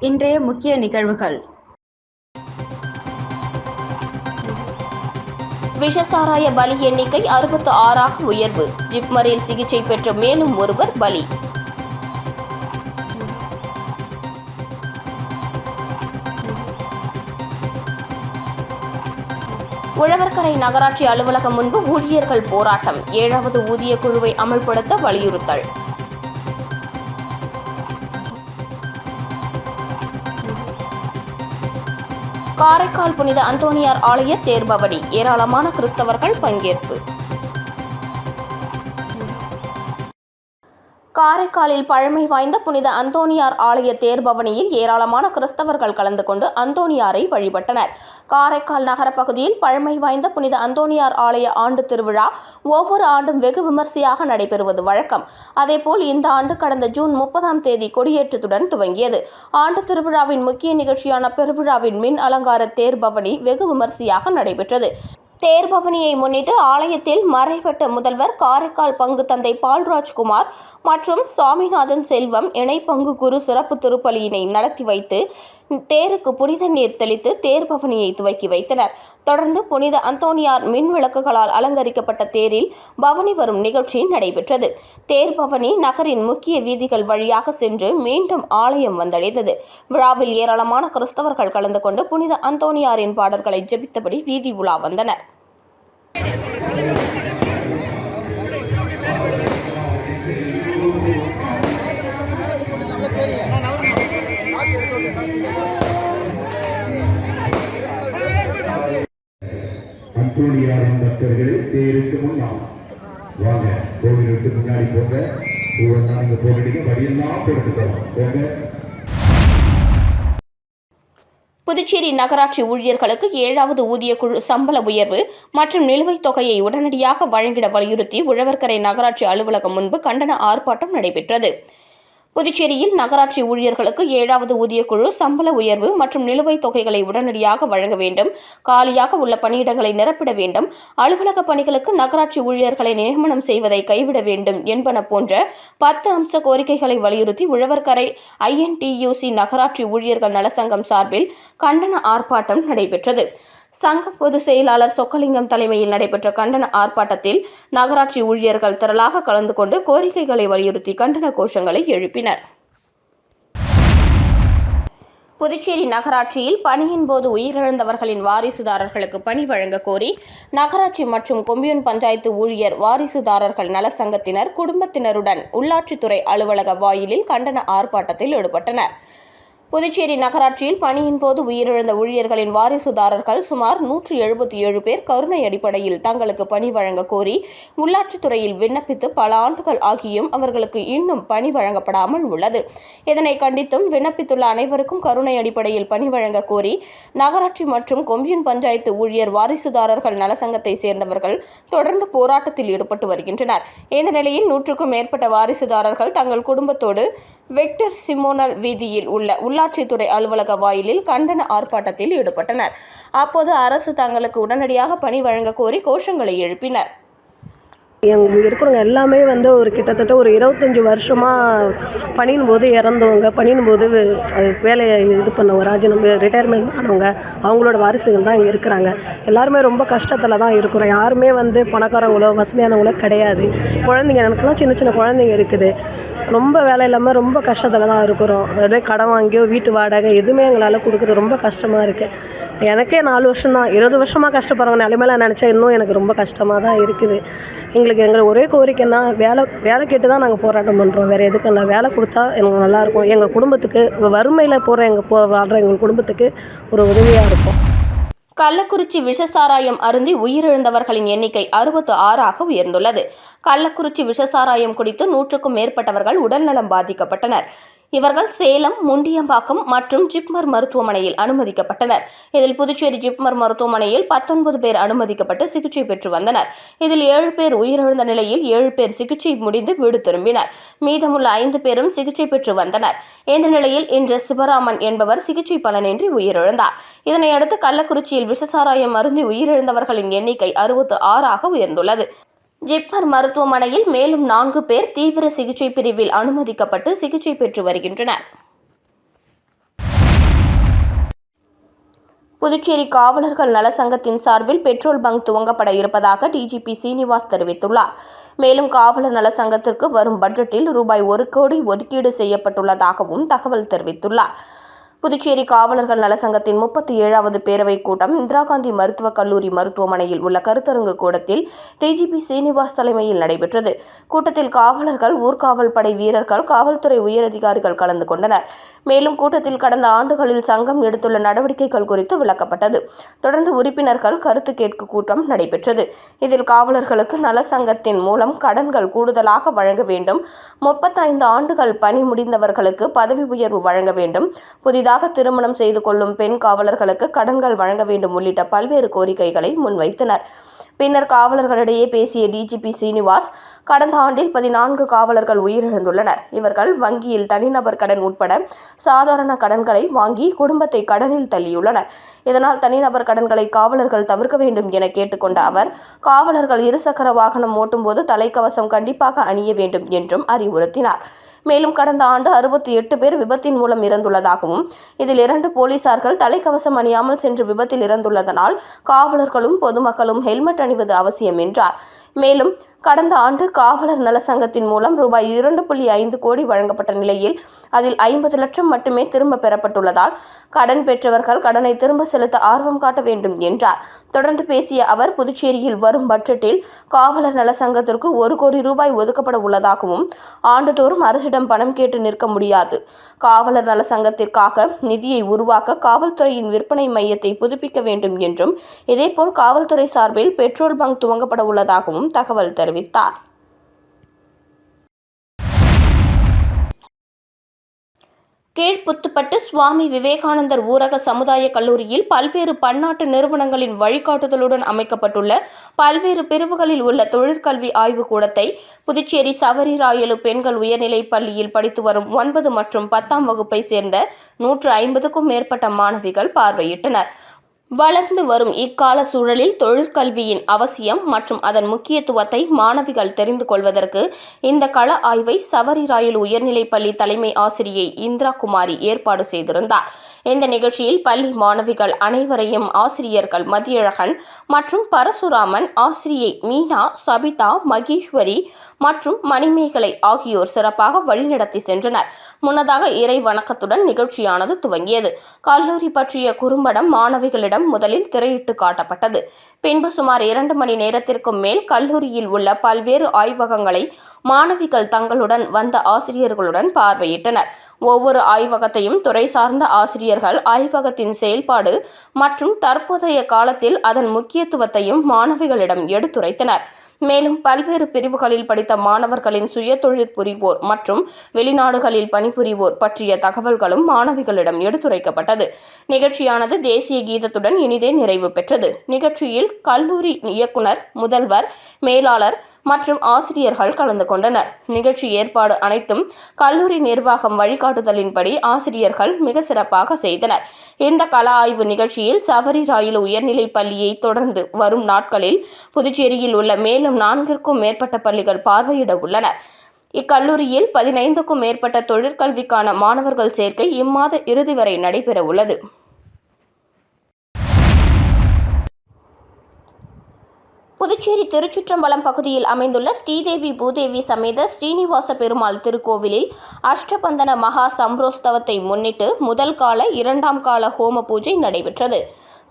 இன்றைய முக்கிய நிகழ்வுகள். விஷசாராய பலி எண்ணிக்கை அறுபத்து ஆறாக உயர்வு. ஜிப்மரில் சிகிச்சை பெற்ற மேலும் ஒருவர் பலி. உழவர்கரை நகராட்சி அலுவலகம் முன்பு ஊழியர்கள் போராட்டம். ஏழாவது ஊதிய குழுவை அமல்படுத்த வலியுறுத்தல். காரைக்கால் புனித அந்தோணியார் ஆலய தேர்பவனி ஏராளமான கிறிஸ்தவர்கள் பங்கேற்பு. காரைக்காலில் பழமை வாய்ந்த புனித அந்தோனியார் ஆலய தேர்பவனியில் ஏராளமான கிறிஸ்தவர்கள் கலந்து கொண்டு அந்தோனியாரை வழிபட்டனர். காரைக்கால் நகரப்பகுதியில் பழமை வாய்ந்த புனித அந்தோனியார் ஆலய ஆண்டு திருவிழா ஒவ்வொரு ஆண்டும் வெகு விமர்சையாக நடைபெறுவது வழக்கம். அதேபோல் இந்த ஆண்டு கடந்த ஜூன் முப்பதாம் தேதி கொடியேற்றத்துடன் துவங்கியது. ஆண்டு திருவிழாவின் முக்கிய நிகழ்ச்சியான பெருவிழாவின் மின் அலங்கார தேர்பவனி வெகு விமர்சையாக நடைபெற்றது. தேர்பவனியை முன்னிட்டு ஆலயத்தில் மறைவட்ட முதல்வர் காரைக்கால் பங்கு தந்தை பால்ராஜ்குமார் மற்றும் சுவாமிநாதன் செல்வம் இணை பங்கு குரு சிறப்பு திருப்பலியினை நடத்தி வைத்து தேருக்கு புனித நீர் தெளித்து தேர்பவனியை துவக்கி வைத்தனர். தொடர்ந்து புனித அந்தோனியார் மின் விளக்குகளால் அலங்கரிக்கப்பட்ட தேரில் பவனி வரும் நிகழ்ச்சி நடைபெற்றது. தேர்பவனி நகரின் முக்கிய வீதிகள் வழியாக சென்று மீண்டும் ஆலயம் வந்தடைந்தது. விழாவில் ஏராளமான கிறிஸ்தவர்கள் கலந்து கொண்டு புனித அந்தோனியாரின் பாடல்களை ஜெபித்தபடி வீதி உலா வந்தனர். அந்தோணியாரின் பக்தர்களே தேருக்கு முன்னால். வாங்க கோவிலுக்கு முன்னாடி போங்க. ஒவ்வொரு நாள் இங்க போகிறீங்க வழியெல்லாம் போங்க. புதுச்சேரி நகராட்சி ஊழியர்களுக்கு ஏழாவது ஊதிய குழு சம்பள உயர்வு மற்றும் நிலுவைத் தொகையை உடனடியாக வழங்கிட வலியுறுத்தி உழவர்கரை நகராட்சி அலுவலகம் முன்பு கண்டன ஆர்ப்பாட்டம் நடைபெற்றது. புதுச்சேரியில் நகராட்சி ஊழியர்களுக்கு ஏழாவது ஊதியக்குழு சம்பள உயர்வு மற்றும் நிலுவைத் தொகைகளை உடனடியாக வழங்க வேண்டும். காலியாக உள்ள பணியிடங்களை நிரப்பிட வேண்டும். அலுவலக பணிகளுக்கு நகராட்சி ஊழியர்களை நியமனம் செய்வதை கைவிட வேண்டும் என்பன போன்ற பத்து அம்ச கோரிக்கைகளை வலியுறுத்தி உழவர்கரை ஐஎன்டியூசி நகராட்சி ஊழியர்கள் நலசங்கம் சார்பில் கண்டன ஆர்ப்பாட்டம் நடைபெற்றது. சங்க பொதுச் செயலாளர் சொக்கலிங்கம் தலைமையில் நடைபெற்ற கண்டன ஆர்ப்பாட்டத்தில் நகராட்சி ஊழியர்கள் திரளாக கலந்து கொண்டு கோரிக்கைகளை வலியுறுத்தி கண்டன கோஷங்களை எழுப்பினர். புதுச்சேரி நகராட்சியில் பணியின் போது உயிரிழந்தவர்களின் வாரிசுதாரர்களுக்கு பணி வழங்க கோரி நகராட்சி மற்றும் கொம்யூன் பஞ்சாயத்து ஊழியர் வாரிசுதாரர்கள் நல சங்கத்தினர் குடும்பத்தினருடன் உள்ளாட்சித்துறை அலுவலக வாயிலில் கண்டன ஆர்ப்பாட்டத்தில் ஈடுபட்டனர். புதுச்சேரி நகராட்சியில் பணியின் போது உயிரிழந்த ஊழியர்களின் வாரிசுதாரர்கள் சுமார் நூற்றி எழுபத்தி ஏழு பேர் கருணை அடிப்படையில் தங்களுக்கு பணி வழங்க கோரி உள்ளாட்சித்துறையில் விண்ணப்பித்து பல ஆண்டுகள் ஆகியும் அவர்களுக்கு இன்னும் பணி வழங்கப்படாமல் உள்ளது. இதனை கண்டித்தும் விண்ணப்பித்துள்ள அனைவருக்கும் கருணை அடிப்படையில் பணி வழங்க கோரி நகராட்சி மற்றும் கொம்யூன் பஞ்சாயத்து ஊழியர் வாரிசுதாரர்கள் நலசங்கத்தை சேர்ந்தவர்கள் தொடர்ந்து போராட்டத்தில் ஈடுபட்டு வருகின்றனர். இந்த நிலையில் நூற்றுக்கும் மேற்பட்ட வாரிசுதாரர்கள் தங்கள் குடும்பத்தோடு வெக்டர் சிமோனல் வீதியில் உள்ள உள்ளாட்சித்துறை அலுவலக வாயிலில் கண்டன ஆர்ப்பாட்டத்தில் ஈடுபட்டனர். அப்போது அரசு தங்களுக்கு உடனடியாக பணி வழங்க கோரி கோஷங்களை எழுப்பினர். எங்க இருக்கிறவங்க எல்லாமே வந்து ஒரு கிட்டத்தட்ட ஒரு இருபத்தஞ்சி வருஷமாக பணியின் போது இறந்தவங்க பணியின் போது வேலையை இது பண்ணவங்க ராஜினாமா ரிட்டையர்மெண்ட் ஆனவங்க அவங்களோட வாரிசுகள் தான் இங்கே இருக்கிறாங்க. எல்லாருமே ரொம்ப கஷ்டத்தில் தான் இருக்கிறோம். யாருமே வந்து பணக்காரங்களோ வசதியானவங்களோ கிடையாது. குழந்தைங்க எனக்குலாம் சின்ன சின்ன குழந்தைங்க இருக்குது. ரொம்ப வேலை இல்லாமல் ரொம்ப கஷ்டத்தில் தான் இருக்கிறோம். அப்படியே கடன் வாங்கியோ வீட்டு வாடகை எதுவுமே எங்களால் கொடுக்குறது ரொம்ப கஷ்டமாக இருக்குது எனக்கே நாலு வருஷம் தான். இருபது வருஷமாக கஷ்டப்படுறவங்க நிலைமையில நினச்சா இன்னும் எனக்கு ரொம்ப கஷ்டமாக தான் இருக்குது. எங்களுக்கு எங்களுக்கு ஒரே கோரிக்கைன்னா வேலை வேலை கேட்டு தான் நாங்கள் போராட்டம் பண்ணுறோம் வேறு எதுக்கும் இல்லை. வேலை கொடுத்தா எனக்கு நல்லாயிருக்கும் எங்கள் குடும்பத்துக்கு வறுமையில் போகிற எங்கள் போ வாழ்கிற எங்கள் குடும்பத்துக்கு ஒரு உதவியாக இருக்கும். கள்ளக்குறிச்சி விஷசாராயம் அருந்தி உயிரிழந்தவர்களின் எண்ணிக்கை அறுபத்து ஆறாக உயர்ந்துள்ளது. கள்ளக்குறிச்சி விஷசாராயம் குடித்து நூற்றுக்கும் மேற்பட்டவர்கள் உடல்நலம் பாதிக்கப்பட்டனர். இவர்கள் சேலம் முண்டியம்பாக்கம் மற்றும் ஜிப்மர் மருத்துவமனையில் அனுமதிக்கப்பட்டனர். இதில் புதுச்சேரி ஜிப்மர் மருத்துவமனையில் பத்தொன்பது பேர் அனுமதிக்கப்பட்டு சிகிச்சை பெற்று வந்தனர். இதில் ஏழு பேர் உயிரிழந்த நிலையில் ஏழு பேர் சிகிச்சை முடிந்து வீடு திரும்பினர். மீதமுள்ள ஐந்து பேரும் சிகிச்சை பெற்று வந்தனர். இந்த நிலையில் இன்று சிவராமன் என்பவர் சிகிச்சை பலனின்றி உயிரிழந்தார். இதனையடுத்து கள்ளக்குறிச்சியில் விஷசாராயம் அருந்தி உயிரிழந்தவர்களின் எண்ணிக்கை அறுபத்து ஆறாக உயர்ந்துள்ளது. ஜிப்மர் மருத்துவமனையில் மேலும் நான்கு பேர் தீவிர சிகிச்சை பிரிவில் அனுமதிக்கப்பட்டு சிகிச்சை பெற்று வருகின்றனர். புதுச்சேரி காவலர்கள் நல சங்கத்தின் சார்பில் பெட்ரோல் பங்க் துவங்கப்பட இருப்பதாக டிஜிபி சீனிவாஸ் தெரிவித்துள்ளார். மேலும் காவலர் நல சங்கத்திற்கு வரும் பட்ஜெட்டில் ரூபாய் ஒரு கோடி ஒதுக்கீடு செய்யப்பட்டுள்ளதாகவும் தகவல் தெரிவித்துள்ளார். புதுச்சேரி காவலர்கள் நல சங்கத்தின் முப்பத்தி ஏழாவது பேரவைக் கூட்டம் இந்திரா காந்தி மருத்துவக் கல்லூரி மருத்துவமனையில் உள்ள கருத்தரங்கு கூடத்தில் டிஜிபி சீனிவாஸ் தலைமையில் நடைபெற்றது. கூட்டத்தில் காவலர்கள் ஊர்காவல் படை வீரர்கள் காவல்துறை உயரதிகாரிகள் கலந்து கொண்டனர். மேலும் கூட்டத்தில் கடந்த ஆண்டுகளில் சங்கம் எடுத்துள்ள நடவடிக்கைகள் குறித்து விளக்கப்பட்டது. தொடர்ந்து உறுப்பினர்கள் கருத்து கேட்கும் கூட்டம் நடைபெற்றது. இதில் காவலர்களுக்கு நல சங்கத்தின் மூலம் கடன்கள் கூடுதலாக வழங்க வேண்டும். முப்பத்தைந்து ஆண்டுகள் பணி முடிந்தவர்களுக்கு பதவி உயர்வு வழங்க வேண்டும். புதிதாக திருமணம் செய்து கொள்ளும் பெண் காவலர்களுக்கு கடன்கள் வழங்க வேண்டும் உள்ளிட்ட பல்வேறு கோரிக்கைகளை முன்வைத்தனர். பின்னர் காவலர்களிடையே பேசிய டிஜிபி சீனிவாஸ் கடந்த ஆண்டில் பதினான்கு காவலர்கள் உயிரிழந்துள்ளனர். இவர்கள் வங்கியில் தனிநபர் கடன் உட்பட சாதாரண கடன்களை வாங்கி குடும்பத்தை கடனில் தள்ளியுள்ளனர். இதனால் தனிநபர் கடன்களை காவலர்கள் தவிர்க்க வேண்டும் என கேட்டுக்கொண்ட அவர் காவலர்கள் இருசக்கர வாகனம் ஓட்டும்போது தலைக்கவசம் கண்டிப்பாக அணிய வேண்டும் என்றும் அறிவுறுத்தினார். மேலும் கடந்த ஆண்டு அறுபத்தி எட்டு பேர் விபத்தின் மூலம் இறந்துள்ளதாகவும் இதில் இரண்டு போலீசார்கள் தலைக்கவசம் அணியாமல் சென்று விபத்தில் இறந்துள்ளதனால் காவலர்களும் பொதுமக்களும் ஹெல்மெட் அணிவது அவசியம் என்றார். மேலும் கடந்த ஆண்டு காவலர் நல சங்கத்தின் மூலம் ரூபாய் இரண்டு புள்ளி ஐந்து கோடி வழங்கப்பட்ட நிலையில் அதில் ஐம்பது லட்சம் மட்டுமே திரும்ப பெறப்பட்டுள்ளதால் கடன் பெற்றவர்கள் கடனை திரும்ப செலுத்த ஆர்வம் காட்ட வேண்டும் என்றார். தொடர்ந்து பேசிய அவர் புதுச்சேரியில் வரும் பட்ஜெட்டில் காவலர் நல சங்கத்திற்கு ஒரு கோடி ரூபாய் ஒதுக்கப்பட உள்ளதாகவும் ஆண்டுதோறும் அரசிடம் பணம் கேட்டு நிற்க முடியாது. காவலர் நல சங்கத்திற்காக நிதியை உருவாக்க காவல்துறையின் விற்பனை மையத்தை புதுப்பிக்க வேண்டும் என்றும் இதேபோல் காவல்துறை சார்பில் பெட்ரோல் பங்க் துவங்கப்பட உள்ளதாகவும் தகவல் தெரிவித்தார். கீழ்ப்புத்துப்பட்டு சுவாமி விவேகானந்தர் ஊரக சமுதாய கல்லூரியில் பல்வேறு பன்னாட்டு நிறுவனங்களின் வழிகாட்டுதலுடன் அமைக்கப்பட்டுள்ள பல்வேறு பிரிவுகளில் உள்ள தொழிற்கல்வி ஆய்வுக்கூடத்தை புதுச்சேரி சவரிராயலு பெண்கள் உயர்நிலைப் பள்ளியில் படித்து வரும் ஒன்பது மற்றும் பத்தாம் வகுப்பை சேர்ந்த நூற்று ஐம்பதுக்கும் மேற்பட்ட மாணவிகள் பார்வையிட்டனர். வளர்ந்து வரும் இக்கால சூழலில் தொழிற்கல்வியின் அவசியம் மற்றும் அதன் முக்கியத்துவத்தை மாணவிகள் தெரிந்து கொள்வதற்கு இந்த கள ஆய்வை சவரிராயல் உயர்நிலைப்பள்ளி தலைமை ஆசிரியை இந்திரா குமாரி ஏற்பாடு செய்திருந்தார். இந்த நிகழ்ச்சியில் பள்ளி மாணவிகள் அனைவரையும் ஆசிரியர்கள் மதியழகன் மற்றும் பரசுராமன் ஆசிரியை மீனா சபிதா மகேஸ்வரி மற்றும் மணிமேகலை ஆகியோர் சிறப்பாக வழிநடத்தி சென்றனர். முன்னதாக இறை வணக்கத்துடன் நிகழ்ச்சியானது துவங்கியது. கல்லூரி பற்றிய குறும்படம் மாணவிகளிடம் முதலில் திரையிட்டு காட்டப்பட்டது. பின்பு சுமார் இரண்டு மணி நேரத்திற்கும் மேல் கல்லூரியில் உள்ள பல்வேறு ஆய்வகங்களை மாணவிகள் தங்களுடன் வந்த ஆசிரியர்களுடன் பார்வையிட்டனர். ஒவ்வொரு ஆய்வகத்தையும் துறை சார்ந்த ஆசிரியர்கள் ஆய்வகத்தின் செயல்பாடு மற்றும் தற்போதைய காலத்தில் அதன் முக்கியத்துவத்தையும் மாணவிகளிடம் எடுத்துரைத்தனர். மேலும் பல்வேறு பிரிவுகளில் படித்த மாணவர்களின் சுயதொழில் புரிவோர் மற்றும் வெளிநாடுகளில் பணிபுரிவோர் பற்றிய தகவல்களும் மாணவிகளிடம் எடுத்துரைக்கப்பட்டது. நிகழ்ச்சியானது தேசிய கீதத்துடன் இனிதே நிறைவு பெற்றது. நிகழ்ச்சியில் கல்லூரி இயக்குனர் முதல்வர் மேலாளர் மற்றும் ஆசிரியர்கள் கலந்து கொண்டனர். நிகழ்ச்சி ஏற்பாடு அனைத்தும் கல்லூரி நிர்வாகம் வழிகாட்டுதலின்படி ஆசிரியர்கள் மிக சிறப்பாக செய்தனர். இந்த கல ஆய்வு நிகழ்ச்சியில் சவரி ராயலு உயர்நிலைப் பள்ளியை தொடர்ந்து வரும் நாட்களில் புதுச்சேரியில் உள்ள மேலும் நான்கிற்கும் மேற்பட்ட பள்ளிகள் பார்வையிட உள்ளனர் இக்கல்லூரியில் பதினைந்துக்கும் மேற்பட்ட தொழிற்கல்விக்கான மாணவர்கள் சேர்க்கை இம்மாத இறுதி வரை நடைபெற உள்ளது. புதுச்சேரி திருச்சுற்றம்பலம் பகுதியில் அமைந்துள்ள ஸ்ரீதேவி பூதேவி சமேத ஸ்ரீனிவாச பெருமாள் திருக்கோவிலில் அஷ்டபந்தன மகா சம்ரோஸ்தவத்தை முன்னிட்டு முதல் கால இரண்டாம் கால ஹோம பூஜை நடைபெற்றது.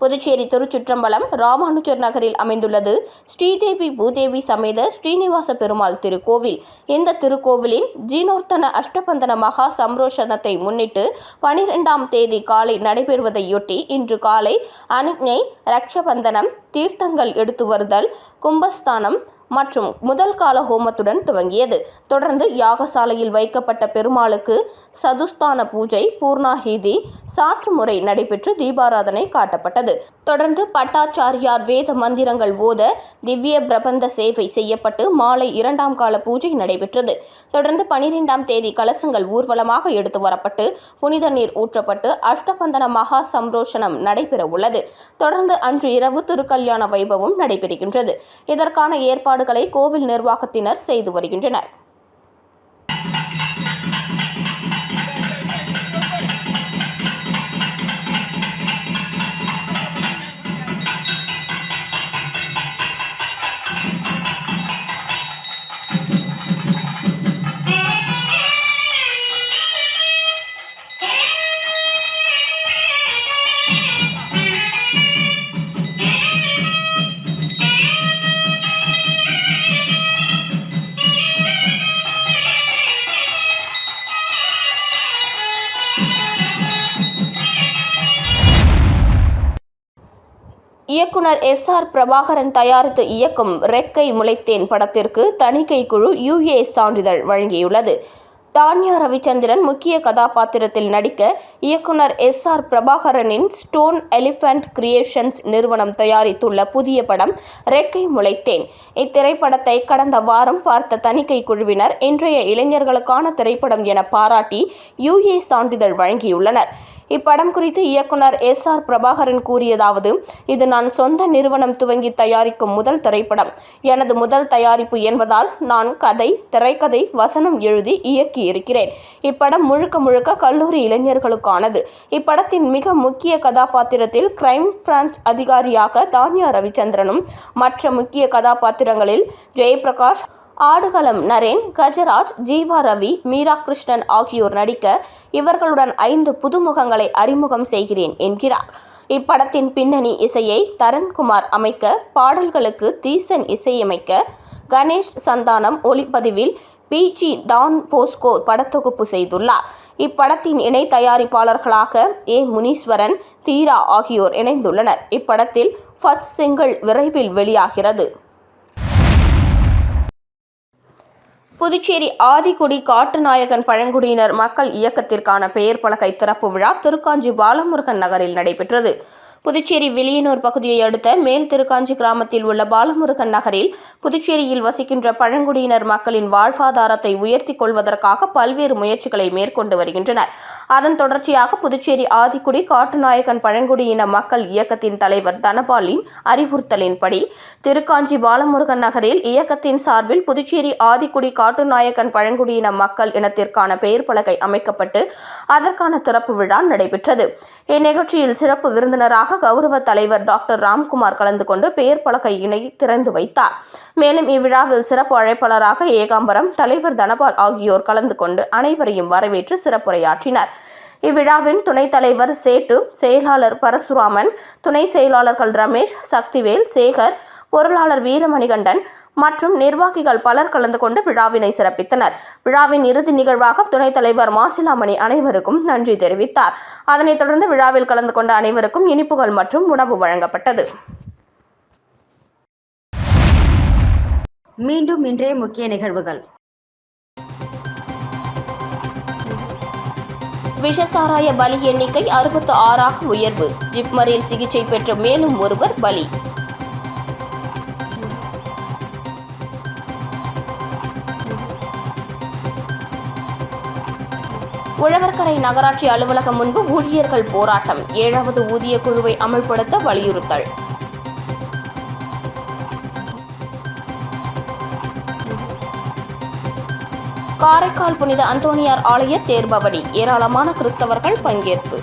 புதுச்சேரி திருச்சுற்றம்பலம் ராமானுஜர் நகரில் அமைந்துள்ளது. ஸ்ரீதேவி பூதேவி சமேத ஸ்ரீனிவாச பெருமாள் திருக்கோவில். இந்த திருக்கோவிலின் ஜீனோர்த்தன அஷ்டபந்தன மகா சம்ரோஷனத்தை முன்னிட்டு பனிரெண்டாம் தேதி காலை நடைபெறுவதையொட்டி இன்று காலை அனுக்ஞை ரக்ஷபந்தனம் தீர்த்தங்கள் எடுத்து வருதல் கும்பஸ்தானம் மற்றும் முதல் கால ஹோமத்துடன் துவங்கியது. தொடர்ந்து யாகசாலையில் வைக்கப்பட்ட பெருமாளுக்கு சதுஸ்தான பூஜை பூர்ணாஹிதி சாற்று முறை நடைபெற்று தீபாராதனை காட்டப்பட்டது. தொடர்ந்து பட்டாச்சாரியார் வேத மந்திரங்கள் ஓத திவ்ய பிரபந்த சேவை செய்யப்பட்டு மாலை இரண்டாம் கால பூஜை நடைபெற்றது. தொடர்ந்து பனிரெண்டாம் தேதி கலசங்கள் ஊர்வலமாக எடுத்து வரப்பட்டு புனித நீர் ஊற்றப்பட்டு அஷ்டபந்தன மகா சம்ரோஷனம் நடைபெற உள்ளது தொடர்ந்து அன்று இரவு திருக்கல்யாண வைபவம் நடைபெறுகின்றது. இதற்கான ஏற்பாடு ஏற்பாடுகளை கோவில் நிர்வாகத்தினர் செய்து வருகின்றனர். இயக்குனர் எஸ் ஆர் பிரபாகரன் தயாரித்து இயக்கும் ரெக்கை முளைத்தேன் படத்திற்கு தணிக்கை குழு யுஏ சான்றிதழ் வழங்கியுள்ளது. தான்யா ரவிச்சந்திரன் முக்கிய கதாபாத்திரத்தில் நடிக்க இயக்குனர் எஸ் ஆர் பிரபாகரனின் ஸ்டோன் எலிஃபண்ட் கிரியேஷன்ஸ் நிறுவனம் தயாரித்துள்ள புதிய படம் ரெக்கை முளைத்தேன். இத்திரைப்படத்தை கடந்த வாரம் பார்த்த தணிக்கை குழுவினர் இன்றைய இளைஞர்களுக்கான திரைப்படம் என பாராட்டி யுஏ சான்றிதழ் வழங்கியுள்ளனர். இப்படம் குறித்து இயக்குனர் எஸ் ஆர் பிரபாகரன் கூறியதாவது இது நான் சொந்த நிறுவனம் துவங்கி தயாரிக்கும் முதல் திரைப்படம். எனது முதல் தயாரிப்பு என்பதால் நான் கதை திரைக்கதை வசனம் எழுதி இயக்கி இருக்கிறேன் இப்படம் முழுக்க முழுக்க கல்லூரி இளைஞர்களுக்கானது. இப்படத்தின் மிக முக்கிய கதாபாத்திரத்தில் கிரைம் பிரான்ச் அதிகாரியாக தான்யா ரவிச்சந்திரனும் மற்ற முக்கிய கதாபாத்திரங்களில் ஜெயபிரகாஷ் ஆடுகளம் நரேன் கஜராஜ் ஜீவா ரவி மீரா கிருஷ்ணன் ஆகியோர் நடிக்க இவர்களுடன் ஐந்து புதுமுகங்களை அறிமுகம் செய்கிறேன் என்கிறார். இப்படத்தின் பின்னணி இசையை தரண்குமார் அமைக்க பாடல்களுக்கு தீசன் இசையமைக்க கணேஷ் சந்தானம் ஒளிப்பதிவில் பிஜி டான் போஸ்கோ படத்தொகுப்பு செய்துள்ளார். இப்படத்தின் இணை தயாரிப்பாளர்களாக ஏ. முனீஸ்வரன் தீரா ஆகியோர் இணைந்துள்ளனர். இப்படத்தில் ஃபர்ஸ்ட் சிங்கிள் விரைவில் வெளியாகிறது. புதுச்சேரி ஆதிக்குடி காட்டுநாயகன் பழங்குடியினர் மக்கள் இயக்கத்திற்கான பெயர் பலகை திறப்பு விழா திருக்காஞ்சி பாலமுருகன் நகரில் நடைபெற்றது. புதுச்சேரி வெளியனூர் பகுதியை அடுத்த மேல் திருக்காஞ்சி கிராமத்தில் உள்ள பாலமுருகன் நகரில் புதுச்சேரியில் வசிக்கின்ற பழங்குடியினர் மக்களின் வாழ்வாதாரத்தை உயர்த்திக் கொள்வதற்காக பல்வேறு முயற்சிகளை மேற்கொண்டு வருகின்றனர். அதன் தொடர்ச்சியாக புதுச்சேரி ஆதிக்குடி காட்டுநாயக்கன் பழங்குடியின மக்கள் இயக்கத்தின் தலைவர் தனபாலின் அறிவுறுத்தலின்படி திருக்காஞ்சி பாலமுருகன் நகரில் இயக்கத்தின் சார்பில் புதுச்சேரி ஆதிக்குடி காட்டுநாயக்கன் பழங்குடியின மக்கள் இனத்திற்கான பெயர் பலகை அமைக்கப்பட்டு அதற்கான திறப்பு விழா நடைபெற்றது. இந்நிகழ்ச்சியில் சிறப்பு விருந்தினராக கௌரவ தலைவர் டாக்டர் ராம்குமார் கலந்து கொண்டு பெயர் பலகையினை திறந்து வைத்தார். மேலும் இவ்விழாவில் சிறப்பு அழைப்பாளராக ஏகாம்பரம் தலைவர் தனபால் ஆகியோர் கலந்து கொண்டு அனைவரையும் வரவேற்று சிறப்புரையாற்றினர். இவ்விழாவின் துணைத் தலைவர் சேட்டு செயலாளர் பரசுராமன் துணை செயலாளர்கள் ரமேஷ் சக்திவேல் சேகர் பொருளாளர் வீரமணிகண்டன் மற்றும் நிர்வாகிகள் பலர் கலந்து கொண்டு விழாவினை சிறப்பித்தனர். விழாவின் இறுதி நிகழ்வாக துணைத் தலைவர் மாசிலாமணி அனைவருக்கும் நன்றி தெரிவித்தார். அதனைத் தொடர்ந்து விழாவில் கலந்து கொண்ட அனைவருக்கும் இனிப்புகள் மற்றும் உணவு வழங்கப்பட்டது. மீண்டும் இன்றைய முக்கிய நிகழ்வுகள். விஷசாராய பலி எண்ணிக்கை அறுபத்து ஆறாக உயர்வு. ஜிப்மரில் சிகிச்சை பெற்ற மேலும் ஒருவர் பலி. உழவர்கரை நகராட்சி அலுவலகம் முன்பு ஊழியர்கள் போராட்டம். ஏழாவது ஊதிய குழுவை அமல்படுத்த வலியுறுத்தல். காரைக்கால் புனித அந்தோணியார் ஆலய தேர்பவனி ஏராளமான கிறிஸ்தவர்கள் பங்கேற்பு.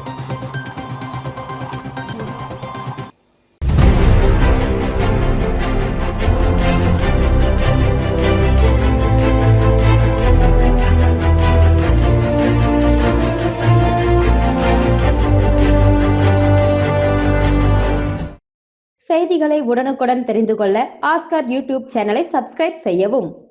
செய்திகளை உடனுக்குடன் தெரிந்து கொள்ள ஆஸ்கார் யூடியூப் சேனலை சப்ஸ்கிரைப் செய்யவும்.